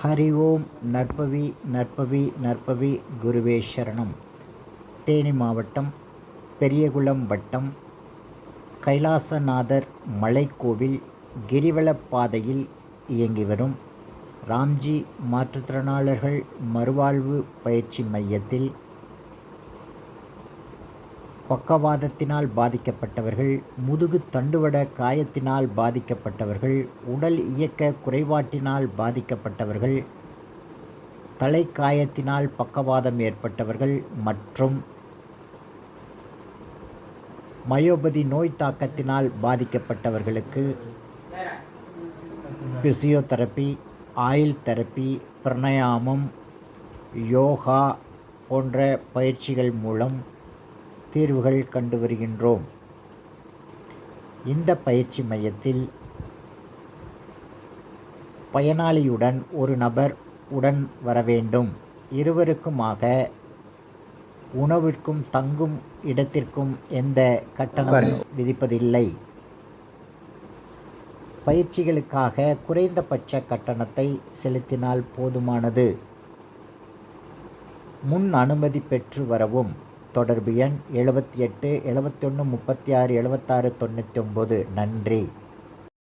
ஹரி ஓம் நற்பவி நற்பவி நற்பவி குருவே சரணம். தேனி மாவட்டம் பெரியகுளம் வட்டம் கைலாசநாதர் மலைக்கோவில் கிரிவலப் பாதையில் இயங்கி வரும் ராம்ஜி மாற்றுத்திறனாளர்கள் மறுவாழ்வு பயிற்சி மையத்தில் பக்கவாதத்தினால் பாதிக்கப்பட்டவர்கள் முதுகு தண்டுவட காயத்தினால் பாதிக்கப்பட்டவர்கள் உடல் இயக்க குறைபாட்டினால் பாதிக்கப்பட்டவர்கள் தலைக்காயத்தினால் பக்கவாதம் ஏற்பட்டவர்கள் மற்றும் மயோபதி நோய் தாக்கத்தினால் பாதிக்கப்பட்டவர்களுக்கு physiotherapy oil therapy pranayama yoga போன்ற பயிற்சிகள் மூலம் தீர்வுகள் கண்டு வருகின்றோம். இந்த பயிற்சி மையத்தில் பயனாளியுடன் ஒரு நபர் உடன் வர வேண்டும். இருவருக்குமாக உணவிற்கும் தங்கும் இடத்திற்கும் எந்த கட்டணமும் விதிப்பதில்லை. பயிற்சிகளுக்காக குறைந்தபட்ச கட்டணத்தை செலுத்தினால் போதுமானது. முன் அனுமதி பெற்று வரவும் தொடர்பு எண் எழுபத்தி எட்டு எழுபத்தொன்று முப்பத்தி ஆறு எழுபத்தாறு தொண்ணூற்றி ஒம்பது நன்றி.